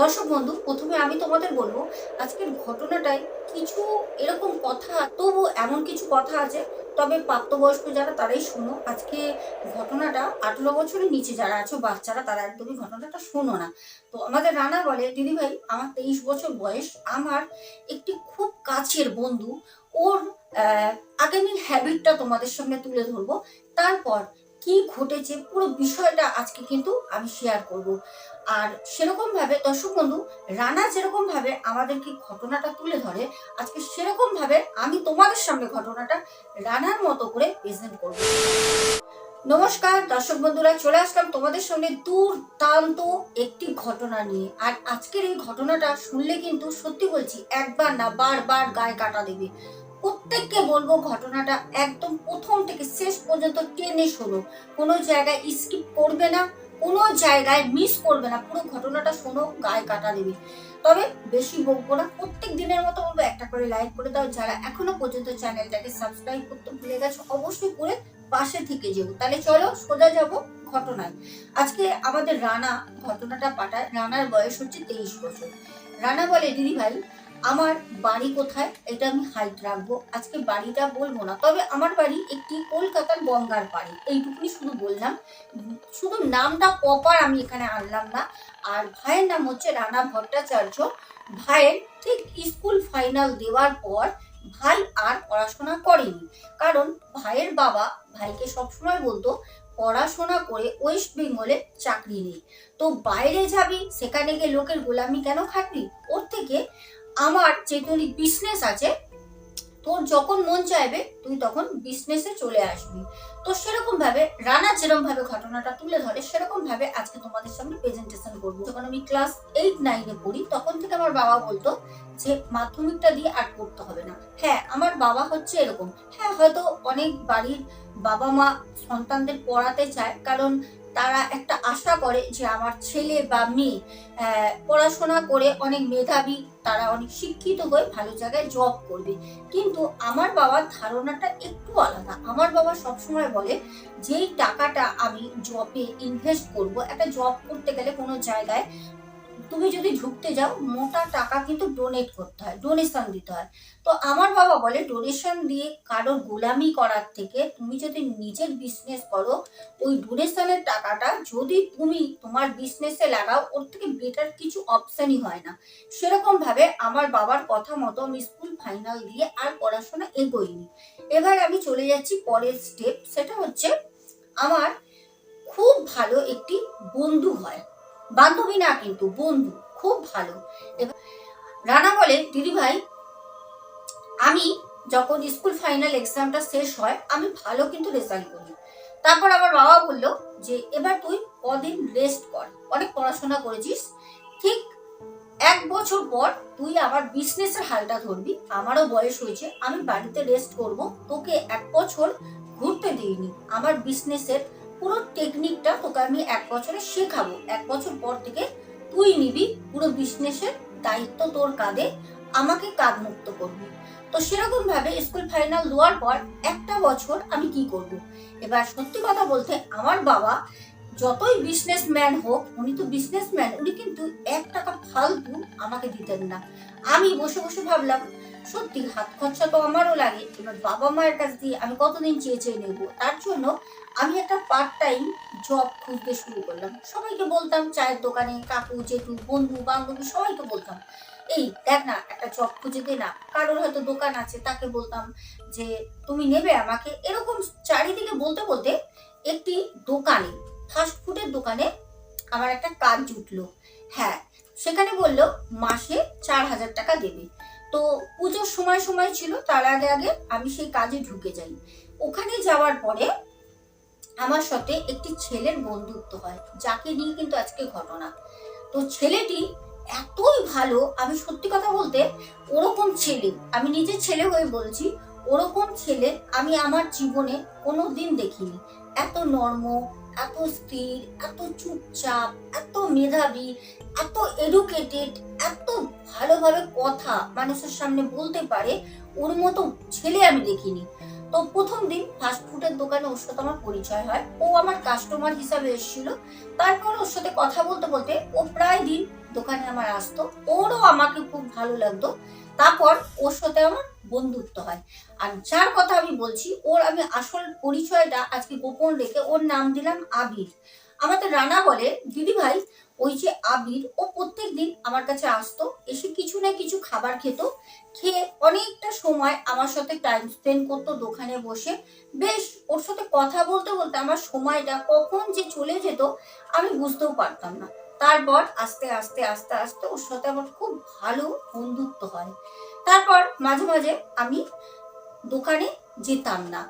দর্শক বন্ধু, প্রথমে আমি তোমাদের বলব, আজকের ঘটনাটায় কিছু এরকম কথা, তবু এমন কিছু কথা আছে, তবে প্রাপ্তবয়স্ক যারা তারাই শোনো। আজকে ঘটনাটা আঠেরো বছরের নিচে যারা আছো, বাচ্চারা, তারা একদমই ঘটনাটা শোনো না। তো আমাদের রানা বলে দিদিভাই আমার তেইশ বছর বয়স, আমার একটি খুব কাছের বন্ধু, ওর আগামী হ্যাবিটটা তোমাদের সামনে তুলে ধরবো। তারপর কি ঘটেছে, পুরো বিষয়টা আজকে কিন্তু আমি শেয়ার করব। আর সেরকম ভাবে, দর্শক বন্ধু, রানা যেরকম ভাবে আমাদেরকে ঘটনাটা তুলে ধরে, আজকে সেরকম ভাবে আমি তোমাদের সামনে ঘটনাটা রানার মতো করে প্রেজেন্ট করব। নমস্কার, দর্শক বন্ধুরা, চলে আসলাম তোমাদের সামনে দুর্দান্ত একটি ঘটনা নিয়ে। আর আজকের এই ঘটনাটা শুনলে কিন্তু সত্যি বলছি, একবার না বারবার গায়ে কাটা দেবে। প্রত্যেককে বলব ঘটনাটা একদম প্রথম থেকে শেষ পর্যন্ত টেনে শোনো। কোনো জায়গায় স্কিপ করবে না, কোনো জায়গায় মিস করবে না। পুরো ঘটনাটা শোনো, গায়ে কাটা দেবে। তবে বেশি বকবো না, প্রত্যেক দিনের মতো বলব একটা করে লাইক করে দাও। যারা এখনও পর্যন্ত চ্যানেলটাকে সাবস্ক্রাইব করতে ভুলে গেছো, অবশ্যই করে পাশে থেকে যেও। তাহলে চলো সোজা যাব ঘটনায়। আজকে আমাদের রানা ঘটনাটা পাঠায়। রানার বয়স হচ্ছে তেইশ বছর। রানা বলে দিদি ভাই আমার বাড়ি কোথায়, এটা আমি হাইট রাখব। আজকে বাড়িটা বলব না, তবে আমার বাড়ি একটি কলকাতার গঙ্গার পাড়ে। এইটুকুনি শুধু বললাম। শুধু নামটা প্রপার আমি এখানে আনলাম না। আর ভাইয়ের নাম হচ্ছে রানা ভট্টাচার্য। ভাইয়ের ঠিক স্কুল ফাইনাল দেওয়ার পর ভাই আর পড়াশোনা করেনি। কারণ ভাইয়ের বাবা ভাইকে সবসময় বলতো, পড়াশোনা করে ওয়েস্ট বেঙ্গলে চাকরি নেই তো বাইরে যাবি, সেখানে গিয়ে লোকের গোলামি কেন খাটবি? ওর থেকে আমার যেহেতু বিজনেস আছে, তোর যখন মন চাইবে, তুই তখন বিজনেসে চলে আসবি। তো সেরকম ভাবে রানা যেরকম ভাবে ঘটনাটা তুলে ধরে সেরকম ভাবে আজকে তোমাদের সামনে প্রেজেন্টেশন করব। যখন আমি ক্লাস এইট নাইনে পড়ি, তখন থেকে আমার বাবা বলতো যে, মাধ্যমিকটা দিয়ে আর পড়তে হবে না। হ্যাঁ আমার বাবা হচ্ছে এরকম। হ্যাঁ হয়তো অনেক বাড়ির বাবা মা সন্তানদের পড়াতে চায়, কারণ তারা একটা আশা করে যে আমার ছেলে বা মেয়ে পড়াশোনা করে অনেক মেধাবী, তারা অনেক শিক্ষিত হয়ে ভালো জায়গায় জব করবে। কিন্তু আমার বাবার ধারণাটা একটু আলাদা। আমার বাবা সবসময় বলে, যেই টাকাটা আমি জবে ইনভেস্ট করব, একটা জব করতে গেলে কোনো জায়গায় তুমি যদি ঢুকতে যাও, মোটা টাকা কিন্তু ডোনেট করতে হয় ডোনেশন দিতে হয়। তো আমার বাবা বলে ডোনেশন দিয়ে কারোর গোলামি করার থেকে তুমি যদি নিজের বিজনেস করো, ওই ডোনেশনের টাকাটা যদি তুমি তোমার বিজনেসে লাগাও, ওর থেকে বেটার কিছু অপশানই হয় না। সেরকম ভাবে আমার বাবার কথা মতো আমি স্কুল ফাইনাল দিয়ে আর পড়াশোনা এগোইনি। এবার আমি চলে যাচ্ছি পরের স্টেপ সেটা হচ্ছে, আমার খুব ভালো একটি বন্ধু হয়। বান্ধবী না, কিন্তু বন্ধু, খুব ভালো। এবার রানা বলে, দিদি ভাই, আমি যখন স্কুল ফাইনাল এক্সামটা শেষ হয়, আমি ভালো কিন্তু রেজাল্ট করি। তারপর আমার বাবা বলল যে, এবার তুই কদিন রেস্ট কর। অনেক পড়াশোনা করেছিস। ঠিক এক বছর পর তুই আবার বিজনেসের হালটা ধরবি। আমারও বয়স হয়েছে, আমি বাড়িতে রেস্ট করব। তোকে এক বছর ঘুরতে দিইনি। আমার বিজনেসের পুরো টেকনিকটা তোকে আমি এক বছরে শেখাবো। এক বছর পর থেকে তুই নিবি পুরো বিজনেসের দায়িত্ব তোর কাঁধে, আমাকে কাঁধ মুক্ত করবি। তো সেরকম ভাবে স্কুল ফাইনাল দেওয়ার পর একটা বছর আমি কি করব? এবার সত্যি কথা বলতে আমার বাবা যতই বিজনেসম্যান হোক, উনি তো বিজনেসম্যান উনি কিন্তু এক টাকা ফালতু আমাকে দিতেন না। আমি বসে বসে ভাবলাম, সত্যি হাত খরচা তো আমারও লাগে, এবার বাবা মায়ের কাছ দিয়ে আমি কতদিন চেয়ে চেয়ে নেব? তার জন্য আমি একটা পার্ট টাইম জব খুঁজতে শুরু করলাম। সবাইকে বলতাম, চায়ের দোকানে কাকু, জেঠু, বন্ধু, বান্ধবী, সবাইকে বলতাম, এই দেখ না, একটা জব খুঁজে দে না। কারোর হয়তো দোকান আছে, তাকে বলতাম যে, তুমি নেবে আমাকে? এরকম চারিদিকে বলতে বলতে একটি দোকানে ফাস্ট ফুডের দোকানে আমার একটা কাজ জুটলো হ্যাঁ সেখানে বলল, মাসে চার হাজার টাকা দেবে। তো পুজোর সময় সময় ছিল, তার আগে আগে আমি সেই কাজে ঢুকে যাই। ওখানে যাওয়ার পরে আমার সাথে একটি ছেলের বন্ধুত্ব হয়, যাকে নিয়ে কিন্তু আজকে ঘটনা। তো ছেলেটি এতই ভালো, আমি সত্যি কথা বলতে ওরকম ছেলে, আমি নিজের ছেলে হয়ে বলছি, ওরকম ছেলে আমি আমার জীবনে কোনো দিন দেখিনি। এত নর্ম, এত স্থির, এত চুপচাপ, এত মেধাবী এত এডুকেটেড এত ভালোভাবে কথা মানুষের সামনে বলতে পারে, ওর মতো ছেলে আমি দেখিনি। তো প্রথম দিন ফাস্ট ফুডের দোকানে ওর সাথে আমার পরিচয় হয়। ও আমার কাস্টমার হিসাবে এসেছিল। তারপর ওর সাথে কথা বলতে বলতে ও প্রায় দিন দোকানে আমার আসতো। ওরও আমাকে খুব ভালো লাগতো। তারপর ওর সাথে আমার বন্ধুত্ব হয়। আর যার কথা আমি বলছি, ওর আমি আসল পরিচয়টা আজকে গোপন রেখে ওর নাম দিলাম আবির। আমাদের রানা বলে, দিদি ভাই ওই যে আবির, ও প্রত্যেক দিন আমার কাছে আসতো, এসে কিছু না কিছু খাবার খেত, খেয়ে অনেকটা সময় আমার সাথে টাইম স্পেন্ড করতো দোকানে বসে। বেশ, ওর সাথে কথা বলতে বলতে আমার সময়টা কখন যে চলে যেত আমি বুঝতেও পারতাম না। তারপর আস্তে আস্তে আস্তে আস্তে ওর সাথে আমার খুব ভালো বন্ধুত্ব হয়। তারপর মাঝে মাঝে আমি দোকানে যেতাম না।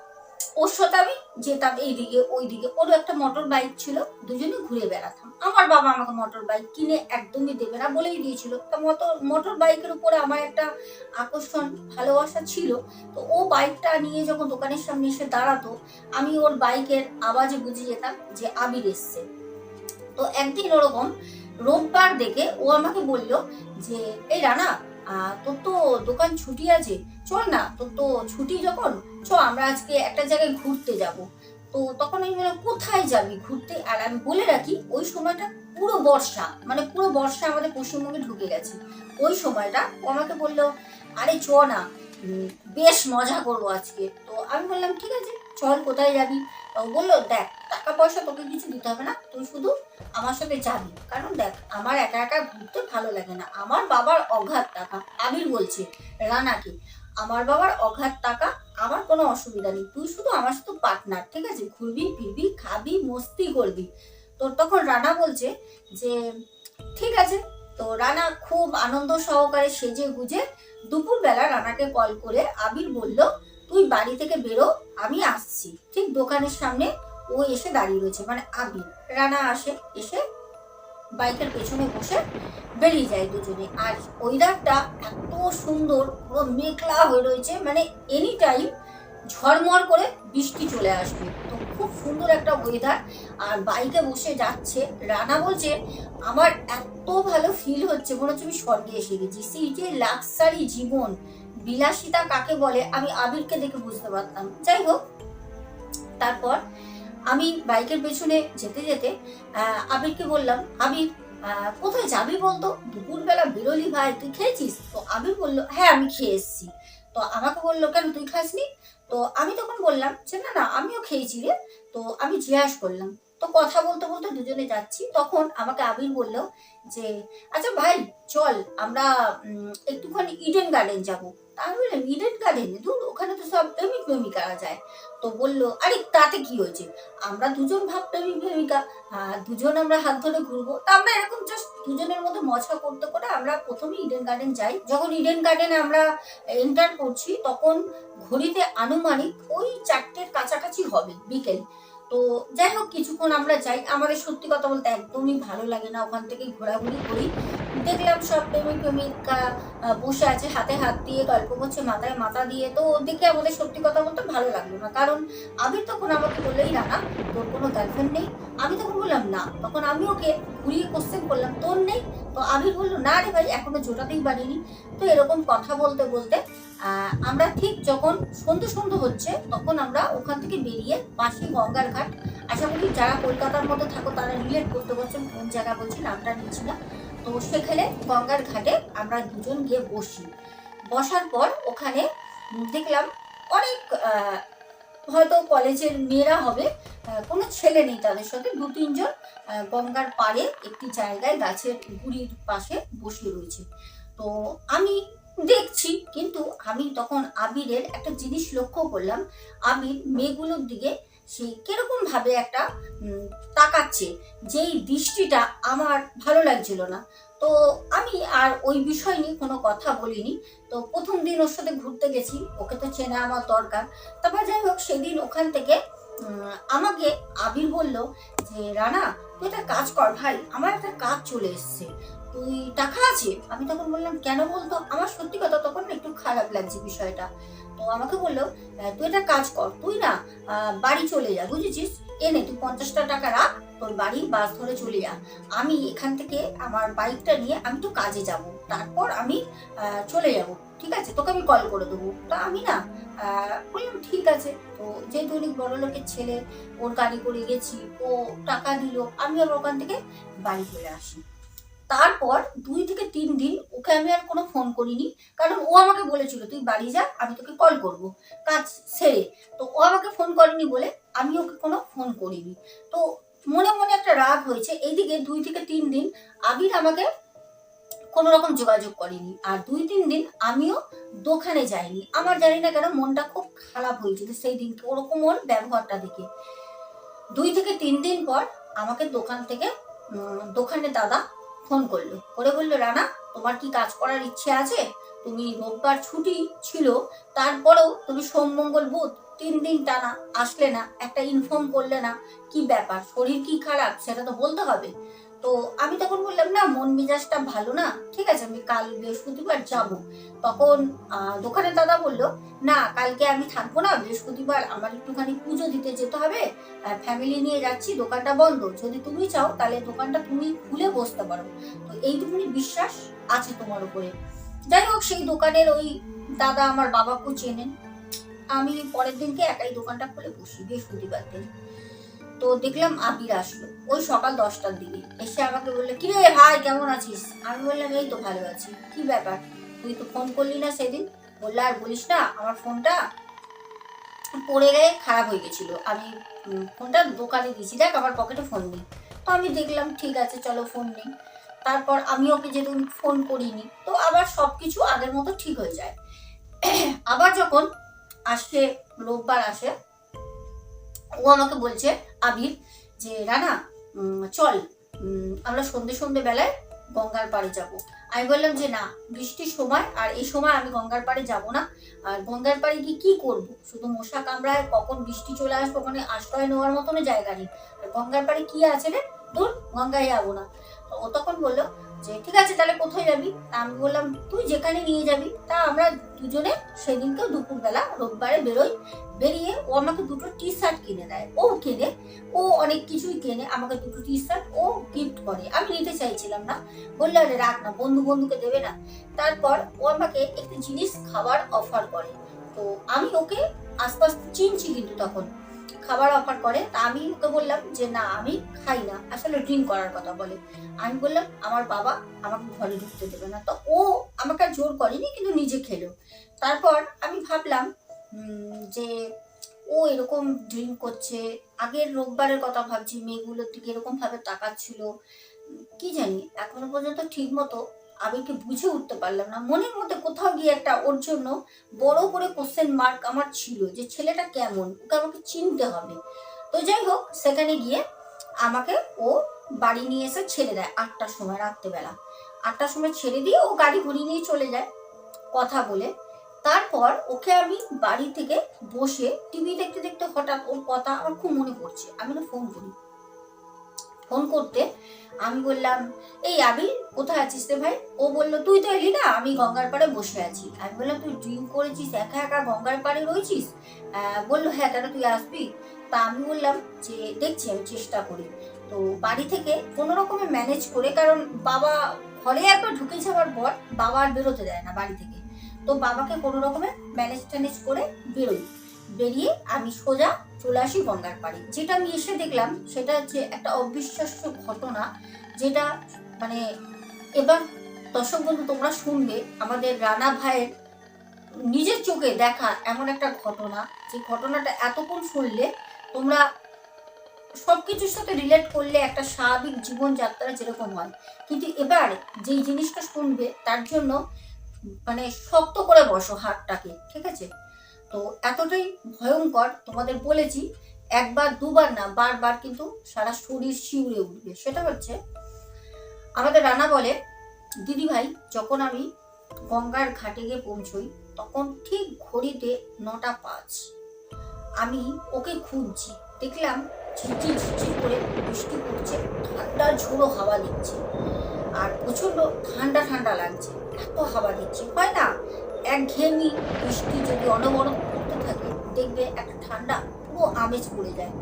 ওর সাথে আমি যেতাম এইদিকে, ওইদিকে। ওরও একটা মোটর বাইক ছিল, দুজনে ঘুরে বেড়াতাম। আমার বাবা আমাকে মোটর বাইক কিনে একদমই দেবে না বলেই দিয়েছিল। তা মোটর মোটর বাইকের উপরে আমার একটা আকর্ষণ, ভালোবাসা ছিল। তো ও বাইকটা নিয়ে যখন দোকানের সামনে এসে দাঁড়াতো, আমি ওর বাইকের আওয়াজে বুঝে যেতাম যে আবির এসছে। তো একদিন ওরকম রোববার দেখে ও আমাকে বলল যে, এই রানা তোর তো দোকান ছুটি আছে চল না তোর তো ছুটি যখন, চ, আমরা আজকে একটা জায়গায় ঘুরতে যাব। তো তখন আমি বললাম, কোথায় যাবি ঘুরতে? আর আমি বলে রাখি, ওই সময়টা পুরো বর্ষা মানে পুরো বর্ষা আমাদের পশ্চিমবঙ্গে ঢুকে গেছে। ওই সময়টা ও আমাকে বলল, আরে চ না বেশ মজা করব আজকে। তো আমি বললাম, ঠিক আছে, চল কোথায় যাবি? বলল, দেখ, টাকা পয়সা তোকে কিছু দিতে হবে না, তুই শুধু আমার সাথে যাবি। কারণ দেখ, আমার একা একা ঘুরতে ভালো লাগে না। আমার বাবার অঘাত টাকা, আবির বলছে, রানাকে। আমার বাবার অঘাত টাকা, আমার কোনো অসুবিধা নেই। তুই শুধু আমার সাথে পার্টনার ঠিক আছে? ঘুরবি, ফিরবি, খাবি, মস্তি করবি। তোর তখন রানা বলছে যে, ঠিক আছে। তো রানা খুব আনন্দ সহকারে সেজে গুজে দুপুরবেলা রানাকে কল করে আবির বলল, তুই বাড়ি থেকে বেরো, আমি আসছি। ঠিক দোকানের সামনে ও এসে দাঁড়িয়ে রয়েছে মানে আবির। রানা আসে, এসে বাইকের পেছনে বসে বেরিয়ে যায় দুজনে। আর ওয়েদারটা এত সুন্দর, পুরো মেঘলা হয়ে রয়েছে মানে এনি টাইম ঝড়মড় করে বৃষ্টি চলে আসবে। তো খুব সুন্দর একটা ওয়েদার আর বাইকে বসে যাচ্ছে, রানা বলছে, আমার এত ভালো ফিল হচ্ছে, মনে হচ্ছে আমি স্বর্গে এসে গেছি। সেই যে লাক্সারি জীবন, বিলাসিতা কাকে বলে, আমি আবিরকে দেখে বুঝতে পারতাম। যাই হোক, তারপর আমি বাইকের পেছনে যেতে যেতে আবিরকে বললাম, আবির কোথায় যাবি বলতো? দুপুরবেলা বেরোলি ভাই, তুই খেয়েছিস? তো আবির বলল হ্যাঁ আমি খেয়ে এসেছি। তো আমাকে বলল, কেন তুই খাসনি? তো আমি তখন বললাম যে, না না, আমিও খেয়েছি রে। তো আমি জিজ্ঞাসা করলাম, তো কথা বলতে বলতে দুজনে যাচ্ছি? তখন আমাকে আবির বলল যে আচ্ছা ভাই, চল, আমরা একটুখানি ইডেন গার্ডেন যাব। তা আমি বললাম ইডেন গার্ডেন দূর ওখানে তো সব প্রেমিক প্রেমিকারা যায়। তো বলল, আরে, তাতে কি হয়েছে? আমরা দুজন ভাব প্রেমিক প্রেমিকা দুজন আমরা হাত ধরে ঘুরবো। তা আমরা এরকম জাস্ট দুজনের মধ্যে মজা করতে করে আমরা প্রথমে ইডেন গার্ডেন যাই। যখন ইডেন গার্ডেনে আমরা এন্টার করছি, তখন ঘড়িতে আনুমানিক ওই চারটের কাছাকাছি হবে, বিকেল। তো যাই হোক, কিছুক্ষণ আমরা যাই। আমাদের সত্যি কথা বলতে একদমই ভালো লাগে না ওখান থেকে ঘোরাঘুরি করি। দেখলাম সব প্রেমিক প্রেমিকা বসে আছে, হাতে হাত দিয়ে গল্প করছে, মাথায় মাথা দিয়ে। তো দেখে আমাদের সত্যি কথা বলতে ভালো লাগল না। কারণ আমি তখন আমাকে বললেই, না না, তোর কোনো গার্লফ্রেন্ড নেই। আমি তখন বললাম, না। তখন আমি ওকে ঘুরিয়ে কোশ্চেন করলাম, তোর নেই? তো আমি বলল, না রে ভাই, এখনও জোটাতেই পারিনি। তো এরকম কথা বলতে বলতে আমরা ঠিক যখন সন্ধে সন্ধে হচ্ছে, তখন আমরা ওখান থেকে বেরিয়ে পাশে গঙ্গার ঘাট। আশা করি যারা কলকাতার মধ্যে থাকো, তারা রিলেট করতে পারছেন, কোন জায়গা বলছি, নামটা নিচ্ছি না। তো সেখানে গঙ্গার ঘাটে আমরা দুজন গিয়ে বসি। বসার পর ওখানে দেখলাম অনেক হয়তো কলেজের মেয়েরা হবে কোনো ছেলে নেই তাদের সাথে। দু, তিনজন গঙ্গার পাড়ে একটি জায়গায় গাছের গুড়ির পাশে বসে রয়েছে। তো আমি দেখছি, কিন্তু আমি তখন আবিরের একটা জিনিস লক্ষ্য করলাম। আবির মেয়েগুলোর দিকে সে কীরকম ভাবে একটা তাকাচ্ছে, যেই দৃষ্টিটা আমার ভালো লাগছিল না। তো আমি আর ওই বিষয় নিয়ে কোনো কথা বলিনি। তো প্রথম দিন ওর সাথে ঘুরতে গেছি, ওকে তো চেনা আমার দরকার। তারপর যাই হোক, সেদিন ওখান থেকে আমাকে আবির বলল যে, রানা, তুই একটা কাজ কর ভাই, আমার একটা কাজ চলে এসছে। তুই টাকা আছে? আমি তখন বললাম, কেন বলতো? আমার সত্যি কথা তখন একটু খারাপ লাগছে বিষয়টা। তো আমাকে বলল তুই একটা কাজ কর, তুই না বাড়ি চলে যা, বুঝেছিস? এনে তুই পঞ্চাশটা টাকা রাখ, তোর বাড়ি বাস ধরে চলে যা। আমি এখান থেকে আমার বাইকটা নিয়ে আমি তো কাজে যাব। তারপর আমি চলে যাব, ঠিক আছে? তোকে আমি কল করে দেবো। তা আমি না বললাম, ঠিক আছে। তো যেহেতু উনি বড় লোকের ছেলে, ওর গাড়ি করে গেছি, ও টাকা দিল, আমি আবার ওখান থেকে বাড়ি চলে আসি। তারপর দুই থেকে তিন দিন ওকে আমি আর কোনো ফোন করিনি। কারণ ও আমাকে বলেছিল, তুই বাড়ি যা, আমি তোকে কল করব। কাজ সেরে। তো ও আমাকে ফোন করেনি বলে আমি ওকে কোনো ফোন করিনি। তো মনে মনে একটা রাগ হয়েছে। এইদিকে দুই থেকে তিন দিন আবির আমাকে কোনো রকম যোগাযোগ করেনি। আর দুই তিন দিন আমিও দোকানে যাইনি। আমার জানি না কেন মনটা খুব খারাপ হয়েছিল সেই দিনকে ওরকম ওর ব্যবহারটা দেখে। দুই থেকে তিন দিন পর আমাকে দোকান থেকে দোকানে দাদা ফোন করল। করে বলল, রানা, তোমার কি কাজ করার ইচ্ছে আছে? তুমি রোববার ছুটি ছিল, তারপরেও তুমি সোম, মঙ্গল, বুধ তিন দিন টানা আসলে না, একটা ইনফর্ম করলে না। কি ব্যাপার? শরীর কি খারাপ? সেটা তো বলতে হবে। তো আমি তখন বললাম, না, মন মেজাজটা ভালো না। ঠিক আছে, আমি কাল বৃহস্পতিবার যাব। তখন দোকানের দাদা বলল, না, কালকে আমি থাকব না, বৃহস্পতিবার আমার একটুখানি পুজো দিতে যেতে হবে। ফ্যামিলি নিয়ে যাচ্ছি, দোকানটা বন্ধ। যদি তুমি চাও, তাহলে দোকানটা তুমি খুলে বসতে পারো। তো এইটুকুনি বিশ্বাস আছে তোমার উপরে। যাই হোক, সেই দোকানের ওই দাদা আমার বাবাকেও চেনেন। আমি পরের দিনকে একাই দোকানটা খুলে বসি বৃহস্পতিবার দিন। তো দেখলাম আবির আসলো। ওই সকাল দশটার দিকে। এসে আমাকে বলল কি রে ভাই, কেমন আছিস? আমি বললাম, এই তো ভালো আছি। কি ব্যাপার? তুই তো ফোন করলি না সেদিন? বলল, আর বলিস না, আমার ফোনটা পড়ে গিয়ে খারাপ হয়ে গেছিল। আমি ফোনটা দোকানে দিয়েছি। দেখ, আমার পকেটে ফোন নেই। তো আমি দেখলাম, ঠিক আছে, চলো ফোন নেই। তারপর আমি ওকে যেহেতু ফোন করিনি, তো আবার সব কিছু আগের মতো ঠিক হয়ে যায়। আবার যখন আসে, রোববার আসে ও আমাকে বলছে, আবির, যে রানা চল আমরা সন্ধে সন্ধে বেলায় গঙ্গার পাড়ে যাব। আমি বললাম যে না, বৃষ্টির সময়, আর এই সময় আমি গঙ্গার পাড়ে যাব না। আর গঙ্গার পাড়ে গিয়ে কি করব? শুধু মশা কামড়ায় কখন বৃষ্টি চলে আসবে ওখানে আশ্রয় নেওয়ার মতনও জায়গা নেই। আর গঙ্গার পাড়ে কি আছে রে? দূর গঙ্গায় যাব না। ও তখন বলল যে, ঠিক আছে, তাহলে কোথায় যাবি? তা আমি বললাম, তুই যেখানে নিয়ে যাবি। তা আমরা দুজনে সেদিনকেও দুপুরবেলা, রোববারে বেরোই। বেরিয়ে ও আমাকে দুটো টি শার্ট কিনে দেয়। ও কেনে, ও অনেক কিছুই কেনে, আমাকে দুটো টি শার্ট ও গিফট করে। আমি নিতে চাইছিলাম না। বললে, আরে, রাখ না, বন্ধু বন্ধুকে দেবে না। তারপর ও আমাকে একটি জিনিস খাবার অফার করে। তো আমি ওকে আস্তে আস্তে চিনছি কিন্তু তখন। খাবার অফার করে, তা আমি ওকে বললাম যে না, আমি খাই না। আসলে ড্রিঙ্ক করার কথা বলে। আমি বললাম, আমার বাবা আমাকে ঘরে ঢুকতে দেবে না। তো ও আমাকে আর জোর করেনি, কিন্তু নিজে খেলো। তারপর আমি ভাবলাম যে ও এরকম ড্রিঙ্ক করছে। আগের রোববারের কথা ভাবছি, মেয়েগুলোর দিকে এরকম ভাবে তাকাচ্ছিল কি জানি, এখনও পর্যন্ত ঠিক মতো আবেগকে বুঝে উঠতে পারলাম না। মনের মধ্যে কোথাও গিয়ে একটা ওর জন্য বড় করে কোশ্চেন মার্ক আমার ছিল যে ছেলেটা কেমন, ওকে আমাকে চিনতে হবে। তো যাই হোক, সেখানে গিয়ে আমাকে ও বাড়ি নিয়ে এসে ছেড়ে দেয় আটটার সময় রাত্রেবেলা। আটটার সময় ছেড়ে দিয়ে ও গাড়ি ঘুরিয়ে নিয়ে চলে যায় কথা বলে। তারপর ওকে আমি বাড়ি থেকে বসে টিভি দেখতে দেখতে হঠাৎ ওর কথা আমার খুব মনে পড়ছে। আমি না ফোন করি। ফোন করতে, আমি বললাম, এই আবির, কোথায় আছিস রে ভাই? ও বলল, তুই তো এলি না, আমি গঙ্গার পাড়ে বসে আছি। আমি বললাম, তুই ড্রিঙ্ক করেছিস, একা একা গঙ্গার পাড়ে রয়েছিস? বলল হ্যাঁ কেন তুই আসবি? তা আমি বললাম যে, দেখছি, আমি চেষ্টা করি। তো বাড়ি থেকে কোনো রকমে ম্যানেজ করে, কারণ বাবা ঘরে একবার ঢুকে যাওয়ার পর বাবা আর বেরোতে দেয় না বাড়ি থেকে। তো বাবাকে কোনো রকমে ম্যানেজ ট্যানেজ করে বেরোই। বেরিয়ে আমি সোজা চলে আসি গঙ্গার পাড়ে। যেটা আমি এসে দেখলাম, সেটা হচ্ছে একটা অবিশ্বাস্য ঘটনা, যেটা মানে এবার দর্শক বন্ধু তোমরা শুনবে, আমাদের রানা ভাইয়ের নিজের চোখে দেখা এমন একটা ঘটনা। যে ঘটনাটা এতক্ষণ শুনলে তোমরা সব কিছুর সাথে রিলেট করলে একটা স্বাভাবিক জীবনযাত্রা যেরকম হয়। কিন্তু এবার যেই জিনিসটা শুনবে, তার জন্য মানে শক্ত করে বসো হাতটাকে, ঠিক আছে? তো এতটাই ভয়ঙ্কর, তোমাদের বলেছি, একবার, দুবার না, বারবার কিন্তু সারা শরীর শিউরে উঠবে। সেটা হচ্ছে, আমাদের রানা বলে, দিদি ভাই, যখন আমি গঙ্গার ঘাটে গিয়ে পৌঁছই, তখন ঠিক ঘড়িতে নটা পাঁচ। আমি ওকে খুঁজছি, দেখলাম ঝিরঝির ঝিরঝির করে বৃষ্টি পড়ছে, ঠান্ডা, ঝোড়ো হাওয়া দিচ্ছে। আর প্রচণ্ড ঠান্ডা ঠান্ডা লাগছে, এত হাওয়া দিচ্ছে, হয় না? এক ঘেয়েমি বৃষ্টি যদি অনবরত পড়তে থাকে, দেখবে একটা ঠান্ডা পুরো আমেজ পড়ে যায়।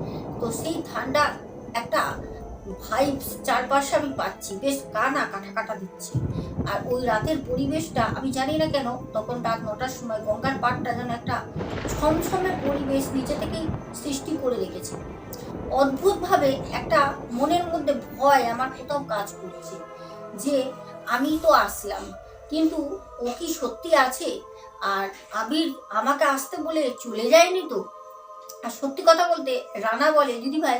তো সেই ঠান্ডা একটা ভাইবস চারপাশে আমি পাচ্ছি, বেশ কানা কাটা কাটা দিচ্ছে। আর ওই রাতের পরিবেশটা, আমি জানি না কেন, তখন রাত নটার সময় গঙ্গার পাড়টা যেন একটা ছমছমে পরিবেশ নিচে থেকেই সৃষ্টি করে রেখেছে। অদ্ভুতভাবে একটা মনের মধ্যে ভয় আমার কোথাও কাজ করছে যে, আমি তো আসলাম। কিন্তু ও কি সত্যি আছে? আর আবির আমাকে আসতে বলে চলে যায়নি তো? আর সত্যি কথা বলতে রানা বলে দিদি ভাই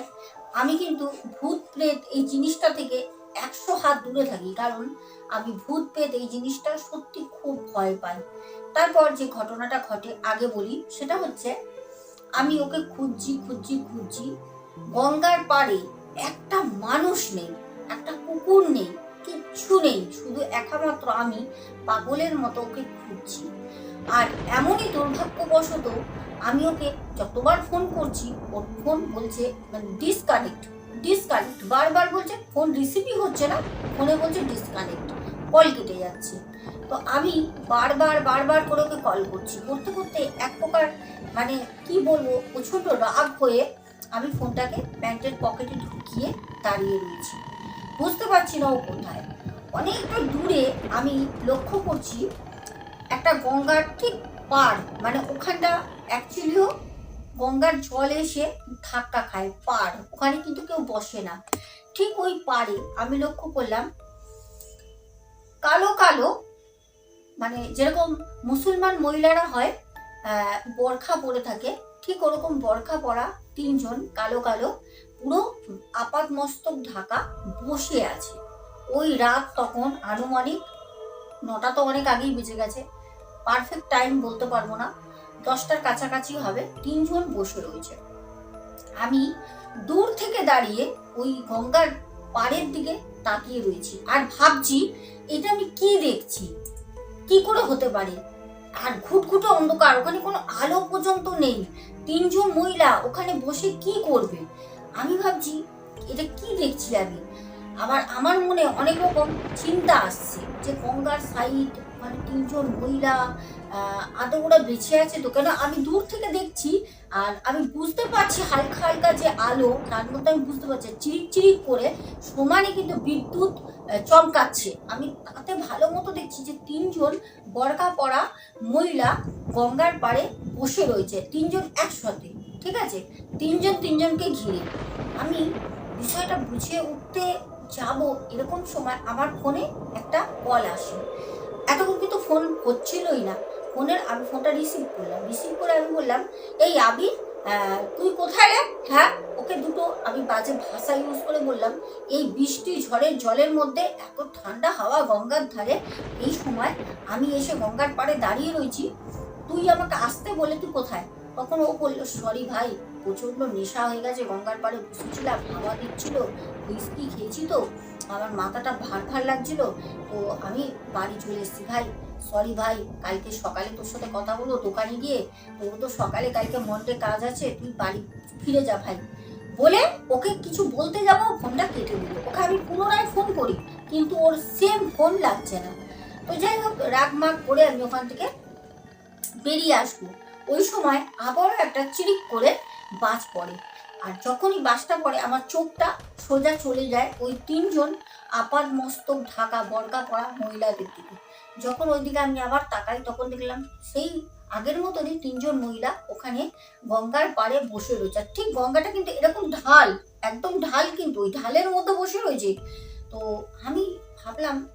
আমি কিন্তু ভূত প্রেত এই জিনিসটা থেকে একশো হাত দূরে থাকি, কারণ আমি ভূত প্রেত এই জিনিসটা সত্যি খুব ভয় পাই। তারপর যে ঘটনাটা ঘটে, আগে বলি, সেটা হচ্ছে আমি ওকে খুঁজছি খুঁজছি খুঁজছি, গঙ্গার পাড়ে একটা মানুষ নেই, একটা কুকুর নেই। কিচ্ছু নেই, শুধু একামাত্র আমি পাগলের মতো ওকে খুঁজছি। আর এমনই দুর্ভাগ্যবশত আমি ওকে যতবার ফোন করছি, ওর ফোন বলছে মানে ডিসকানেক্ট ডিসকানেক্ট বারবার বলছে ফোন রিসিভই হচ্ছে না ফোনে বলছে ডিসকানেক্ট কল কেটে যাচ্ছে। তো আমি বারবার বারবার করে ওকে কল করছি। করতে করতে এক প্রকার মানে কি বলব, প্রচণ্ড রাগ হয়ে আমি ফোনটাকে প্যান্টের পকেটে ঢুকিয়ে দাঁড়িয়ে রয়েছি। বুঝতে পারছি না ও কোথায়। অনেকটা দূরে আমি লক্ষ্য করছি একটা গঙ্গার ঠিক পার মানে ওখানটা অ্যাকচুয়ালিও গঙ্গার জল এসে ধাক্কা খায় পার ওখানে কিন্তু কেউ বসে না। ঠিক ওই পারে আমি লক্ষ্য করলাম কালো কালো মানে যেরকম মুসলমান মহিলারা হয় বরখা পরে থাকে, ঠিক ওরকম বরখা পরা তিনজন কালো কালো, পুরো আপাত মস্তক ঢাকা বসে আছে। ওই রাত তখন আনুমানিক নটা তো অনেক আগেই বেজে গেছে। পারফেক্ট টাইম বলতে পারব না। দশটার কাছাকাছি হবে, তিনজন বসে রয়েছে। আমি দূর থেকে দাঁড়িয়ে ওই গঙ্গার পাড়ের দিকে তাকিয়ে রয়েছি আর ভাবছি, এটা আমি কি দেখছি? কি করে হতে পারে? আর ঘুটঘুটে অন্ধকার, ওখানে কোনো আলো পর্যন্ত নেই। তিনজন মহিলা ওখানে বসে কি করবে? আমি ভাবছি, এটা কি দেখছি আমি? আবার আমার মনে অনেক রকম চিন্তা আসছে যে গঙ্গার সাইড মানে তিনজন মহিলা আদৌ ওরা বেঁচে আছে তো? কেন আমি দূর থেকে দেখছি আর আমি বুঝতে পারছি হালকা হালকা যে আলো, তার মধ্যে আমি বুঝতে পারছি চিরিক করে সমানে কিন্তু বিদ্যুৎ চমকাচ্ছে। আমি তাতে ভালো মতো দেখছি যে তিনজন বরকা পরা মহিলা গঙ্গার পাড়ে বসে রয়েছে, তিনজন একসাথে, ঠিক আছে? তিনজন তিনজনকে ঘিরে। আমি বিষয়টা বুঝে উঠতে যাব এরকম সময় আমার ফোনে একটা কল আসে। এতক্ষণ কিন্তু ফোন হচ্ছিলই না। ফোনের আমি ফোনটা রিসিভ করলাম। রিসিভ করে আমি বললাম, এই আবির তুই কোথায় রে? হ্যাঁ ওকে দুটো আমি বাজে ভাষা ইউজ করে বললাম, এই বৃষ্টি ঝড়ের জলের মধ্যে এত ঠান্ডা হাওয়া গঙ্গার ধারে, এই সময় আমি এসে গঙ্গার পাড়ে দাঁড়িয়ে রয়েছি। তুই আমাকে আসতে বলে তুই কোথায়? তখন ও বলল, সরি ভাই প্রচণ্ড নেশা হয়ে গেছে। গঙ্গার পাড়ে বসেছিলাম হাওয়া দিচ্ছিল হুইস্কি খেয়েছি তো আমার মাথাটা ভার ভার লাগছিল। তো আমি বাড়ি চলে এসেছি। ভাই সরি ভাই, কালকে সকালে তোর সাথে কথা বলব দোকানে গিয়ে। তোর তো সকালে কালকে মন্ডে কাজ আছে, তুই বাড়ি ফিরে যা ভাই। বলে ওকে কিছু বলতে যাব, ফোনটা কেটে দিল। ওকে আমি পুনরায় ফোন করি, কিন্তু ওর সেম ফোন লাগছে না। তো যাই হোক, রাগ মাগ করে আমি ওখান থেকে বেরিয়ে আসব। ওই সময় আবারও একটা চিরিক করে বাজ পড়ে। আর যখনই বাসটা পড়ে, আমার চোখটা সোজা চলে যায় ওই তিনজন আপার মস্তক ঢাকা বর্গা পড়া মহিলাদের দিকে। যখন ওইদিকে আমি আবার তাকাই, তখন দেখলাম সেই আগের মতনই তিনজন মহিলা ওখানে গঙ্গার পাড়ে বসে রয়েছে। আর ঠিক গঙ্গাটা কিন্তু এরকম ঢাল, একদম ঢাল কিন্তু, ওই ঢালের মধ্যে বসে রয়েছে। তো আমি ভাবলাম,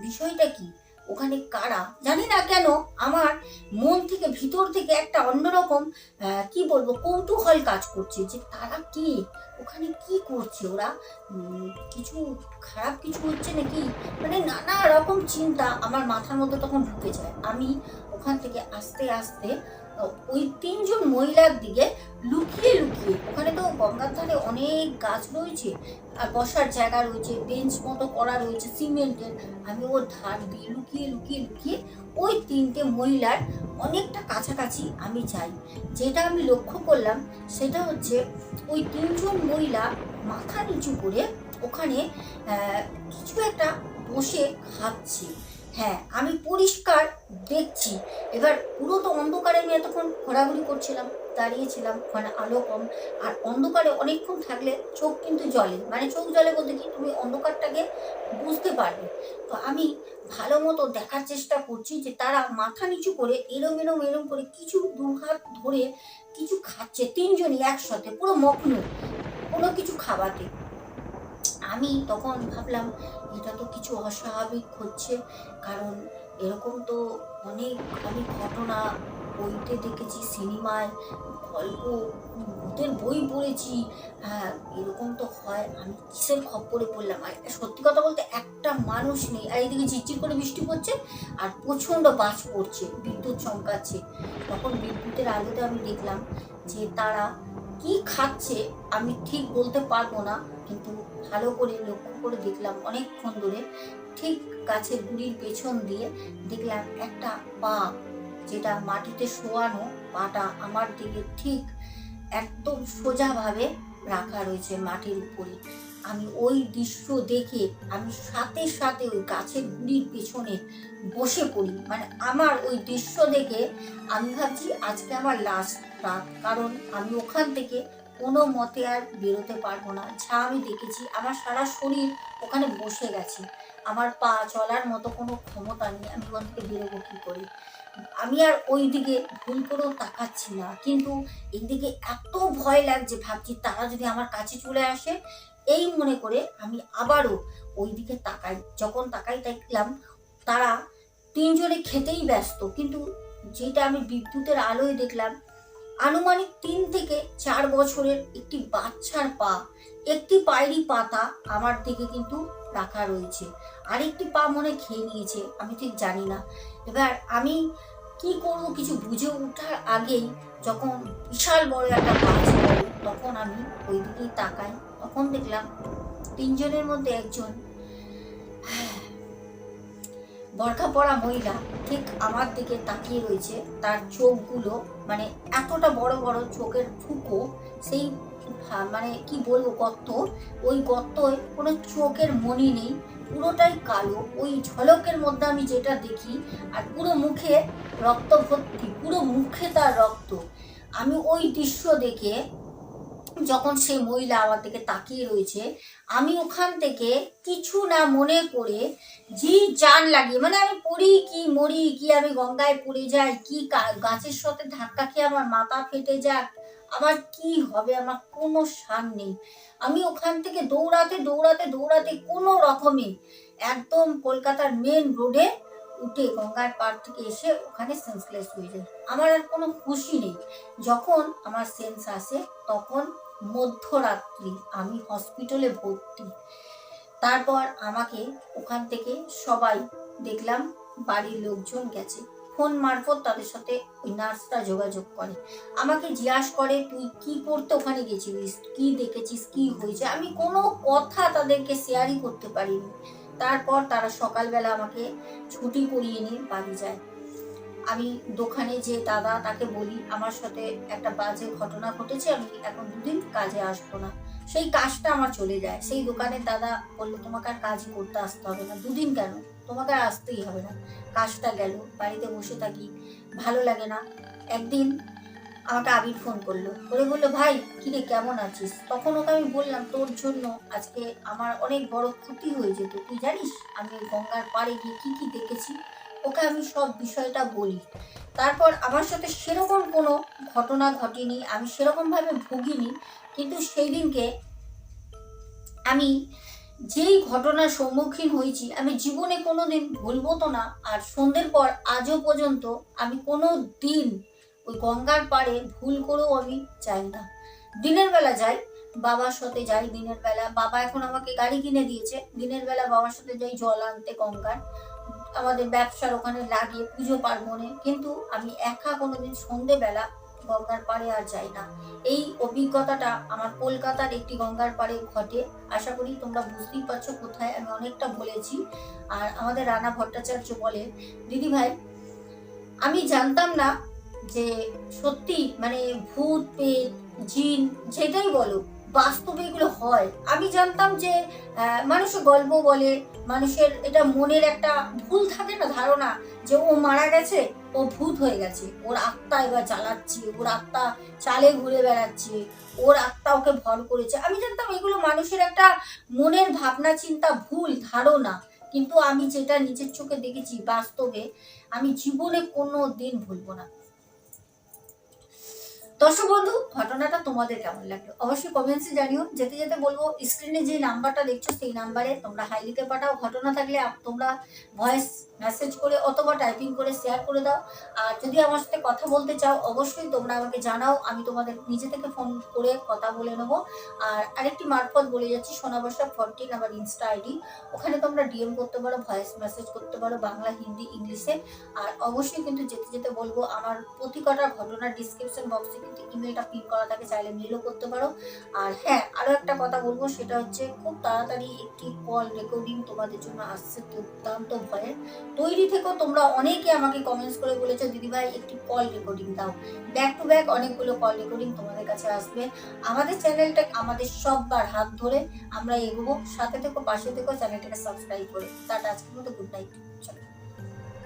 বিষয়টা কি? ওখানে কারা? জানি না কেন আমার মন থেকে, ভিতর থেকে একটা অন্যরকম কি বলব, কৌতূহল কাজ করছে যে তারা কি? ওখানে কি করছে ওরা? কিছু খারাপ কিছু হচ্ছে নাকি? মানে নানা রকম চিন্তা আমার মাথার মধ্যে তখন ঢুকে যায়। আমি ওখান থেকে আস্তে আস্তে ওই তিনজন মহিলার দিকে লুকিয়ে লুকিয়ে, ওখানে তো গঙ্গার ধারে অনেক গাছ রয়েছে, আর বসার জায়গা রয়েছে বেঞ্চ মতো করা রয়েছে, সিমেন্টের। আমি ওর ধার দিয়ে লুকিয়ে লুকিয়ে লুকিয়ে ওই তিনটে মহিলার অনেকটা কাছাকাছি আমি যাই। যেটা আমি লক্ষ্য করলাম, সেটা হচ্ছে ওই তিনজন মহিলা মাথা নিচু করে ওখানে কিছু একটা বসে খাচ্ছে। হ্যাঁ আমি পরিষ্কার দেখছি। এবার পুরো তো অন্ধকারে আমি এতক্ষণ ঘোরাঘুরি করছিলাম, দাঁড়িয়েছিলাম ওখানে আলো কম, আর অন্ধকারে অনেকক্ষণ থাকলে চোখ কিন্তু জলে। মানে চোখ জলে বলতে কি, তুমি অন্ধকারটাকে বুঝতে পারবে। তো আমি ভালো মতো দেখার চেষ্টা করছি যে তারা মাথা নিচু করে এরম এরম এরম করে কিছু দু হাত ধরে কিছু খাচ্ছে, তিনজনই একসাথে, পুরো মগ্ন, কোনো কিছু খাওয়াতে। আমি তখন ভাবলাম এটা তো কিছু অস্বাভাবিক হচ্ছে, কারণ এরকম তো অনেক আমি ঘটনা বইতে দেখেছি, সিনেমায় গল্প, ভূতের বই পড়েছি। হ্যাঁ এরকম তো হয়। আমি কিসের খপ্পরে পড়লাম? আর সত্যি কথা বলতে একটা মানুষ নেই। আর এইদিকে ঝিরঝির করে বৃষ্টি পড়ছে আর প্রচণ্ড বাজ পড়ছে, বিদ্যুৎ চমকাচ্ছে। তখন বিদ্যুতের আলোতে আমি দেখলাম যে তারা কি খাচ্ছে আমি ঠিক বলতে পারব না। কিন্তু ভালো করে লক্ষ্য করে দেখলাম অনেকক্ষণ ধরে ঠিক গাছের গুড়ির পেছন দিয়ে দেখলাম একটা পা যেটা মাটিতে শোয়ানো পাটা আমার দিকে ঠিক একদম সোজাভাবে রাখা রয়েছে মাটির উপরে। আমি ওই দৃশ্য দেখে আমি সাথে সাথে ওই গাছের গুড়ির পেছনে বসে পড়ি। মানে আমার ওই দৃশ্য দেখে আমি ভাবছি আজকে আমার লাস্ট রাত। কারণ আমি ওখান থেকে কোনো মতে আর বেরোতে পারব না। যা আমি দেখেছি, আমার সারা শরীর ওখানে বসে গেছে। আমার পা চলার মতো কোনো ক্ষমতা নেই, আমি ওখান থেকে বেরোবো কী করে? আমি আর ওই দিকে ভুল করেও তাকাচ্ছি না। কিন্তু এইদিকে এত ভয় লাগছে, ভাবছি তারা যদি আমার কাছে চলে আসে, এই মনে করে আমি আবারও ওই দিকে তাকাই। যখন তাকাই দেখলাম তারা তিনজনে খেতেই ব্যস্ত। কিন্তু যেটা আমি বিদ্যুতের আলোয় দেখলাম আনুমানিক তিন থেকে চার বছরের একটি বাচ্চার পা, একটি পায়েরই পাতা আমার দিকে কিন্তু রাখা রয়েছে। আরেকটি পা মনে খেয়ে নিয়েছে, আমি ঠিক জানি না। এবার আমি কি করব কিছু বুঝে ওঠার আগেই যখন বিশাল বড় একটা গাছ পড়ে তখন আমি ওই দিকেই তাকাই। তখন দেখলাম তিনজনের মধ্যে একজন বরখা পড়া মহিলা, ঠিক আমার দিকে তাকিয়ে রয়েছে, তার চোখগুলো মানে এতটা বড় বড় চোখের ফুকো, সেই মানে কি বলব, গর্ত, ওই গর্তয় কোনো চোখের মনি নেই, পুরোটাই কালো, ওই ঝলকের মধ্যে আমি যেটা দেখি, আর পুরো মুখে রক্ত ভর্তি পুরো মুখে তার রক্ত। আমি ওই দৃশ্য দেখে যখন সেই মহিলা আমার দিকে তাকিয়ে রয়েছে, আমি ওখান থেকে কিছু না মনে করে জি জান লাগিয়ে মানে আমি পড়ি কি মরি, কি আমি গঙ্গায় পড়ে যাই, কি গাছের সাথে ধাক্কা খেয়ে আমার মাথা ফেটে যাক, আমার কি হবে, আমার কোনো সার নেই। আমি ওখান থেকে দৌড়াতে দৌড়াতে দৌড়াতে কোনো রকমে একদম কলকাতার মেন রোডে উঠে গঙ্গার পাড় থেকে এসে ওখানে সেন্সলেস হয়ে যায়। আমার আর কোনো খুশি নেই। যখন আমার সেন্স আসে, তখন মধ্যরাত্রি আমি হসপিটালে ভর্তি। তারপর আমাকে ওখান থেকে সবাই দেখলাম, বাড়ির লোকজন গেছে। ফোন মারফত তাদের সাথে ওই নার্সরা যোগাযোগ করে। আমাকে জিজ্ঞাসা করে, তুই কি করতে ওখানে গেছিলিস? কি দেখেছিস? কি হয়েছে? আমি কোনো কথা তাদেরকে শেয়ারই করতে পারিনি। তারপর তারা সকালবেলা আমাকে ছুটি করিয়ে নিয়ে বাড়ি যায়। আমি দোকানে যে দাদা তাকে বলি, আমার সাথে একটা বাজে ঘটনা ঘটেছে, আমি এখন দুদিন কাজে আসব না। সেই কাজটা আমার চলে যায়। সেই দোকানের দাদা বলল, তোমাকে আর কাজই করতে আসতে হবে না। দুদিন কেন? তোমাকে আর আসতেই হবে না। কাজটা গেল, বাড়িতে বসে থাকি, ভালো লাগে না। একদিন আমাকে আবির ফোন করল। করে বলল, ভাই, কিরে, কেমন আছিস? তখন ওকে আমি বললাম, তোর জন্য আজকে আমার অনেক বড় ক্ষতি হয়ে যেত, তুই জানিস? আমি গঙ্গার পাড়ে গিয়ে কি কি দেখেছি, ওকে আমি সব বিষয়টা বলি। তারপর আমার সাথে সেরকম কোনো ঘটনা ঘটেনি, আমি সেরকমভাবে ভুগিনি, কিন্তু সেই দিনকে আমি যেই ঘটনার সম্মুখীন হয়েছি, আমি জীবনে কোনো দিন ভুলবো তো না, আর সন্ধ্যের পর আজও পর্যন্ত আমি কোনো দিন ওই গঙ্গার পাড়ে ভুল করেও আমি যাই না। দিনের বেলা যাই, বাবার সাথে যাই দিনের বেলা। বাবা এখন আমাকে গাড়ি কিনে দিয়েছে। দিনের বেলা বাবার সাথে যাই জল আনতে গঙ্গার। আমাদের ব্যবসার ওখানে লাগে পুজো পার্বণে। কিন্তু আমি একা কোনোদিন সন্ধেবেলা গঙ্গার পাড়ে আর যাই না। এই অভিজ্ঞতাটা আমার কলকাতার একটি গঙ্গার পাড়ে ঘটে। আশা করি তোমরা বুঝতেই পারছ কোথায় আমি অনেকটা বলেছি। আর আমাদের রানা ভট্টাচার্য বলে দিদি ভাই, আমি জানতাম না যে সত্যি মানে ভূত পেট জিন যেটাই বলো বাস্তবে এগুলো হয়। আমি জানতাম যে আহ, মানুষ গল্প বলে মানুষের এটা মনের একটা ভুল থাকে না ধারণা যে ও মারা গেছে ও ভূত হয়ে গেছে। ওর আত্মা এবার চালাচ্ছে ওর আত্মা চালে ঘুরে বেড়াচ্ছে ওর আত্মা ওকে ভর করেছে। আমি জানতাম এগুলো মানুষের একটা মনের ভাবনা চিন্তা ভুল ধারণা। কিন্তু আমি যেটা নিজের চোখে দেখেছি বাস্তবে আমি জীবনে কোনো দিন ভুলবো না। দর্শক বন্ধু, ঘটনাটা তোমাদের কেমন লাগল? অবশ্যই কমেন্টসে জানিও। যেতে যেতে বলব স্ক্রিনে যে নাম্বারটা দেখছ, সেই নাম্বারে তোমরা হাই লিখে পাঠাও। ঘটনা থাকলে তোমরা ভয়েস মেসেজ করে অথবা টাইপিং করে শেয়ার করে দাও। আর যদি আমার সাথে কথা বলতে চাও, অবশ্যই তোমরা আমাকে জানাও, আমি তোমাদের নিজে থেকে ফোন করে কথা বলে নেব। আর আরেকটি মারফত বলে যাচ্ছি সোনাবর্ষা ফোরটিন আমার ইনস্টা আইডি ওখানে তোমরা ডিএম করতে পারো ভয়েস মেসেজ করতে পারো, বাংলা, হিন্দি, ইংলিশে। আর অবশ্যই কিন্তু যেতে যেতে বলব, আমার প্রতি কটা ঘটনার ডিসক্রিপশন বক্সে কিন্তু ইমেলটা পিন করা থাকে, চাইলে মেলও করতে পারো। আর হ্যাঁ আরও একটা কথা বলব, সেটা হচ্ছে খুব তাড়াতাড়ি একটি কল রেকর্ডিং তোমাদের জন্য আসছে দুর্দান্ত ভয়ের তৈরি থেকেও তোমরা অনেকে আমাকে কমেন্টস করে বলেছ, দিদিভাই, একটি কল রেকর্ডিং দাও। ব্যাক টু ব্যাক অনেকগুলো কল রেকর্ডিং তোমাদের কাছে আসবে। আমাদের চ্যানেলটা আমাদের সববার হাত ধরে আমরা এগোবো। সাথে থেকো, পাশে থেকো চ্যানেলটাকে সাবস্ক্রাইব করে। তাটা আজকের মতো গুড নাইট চলো।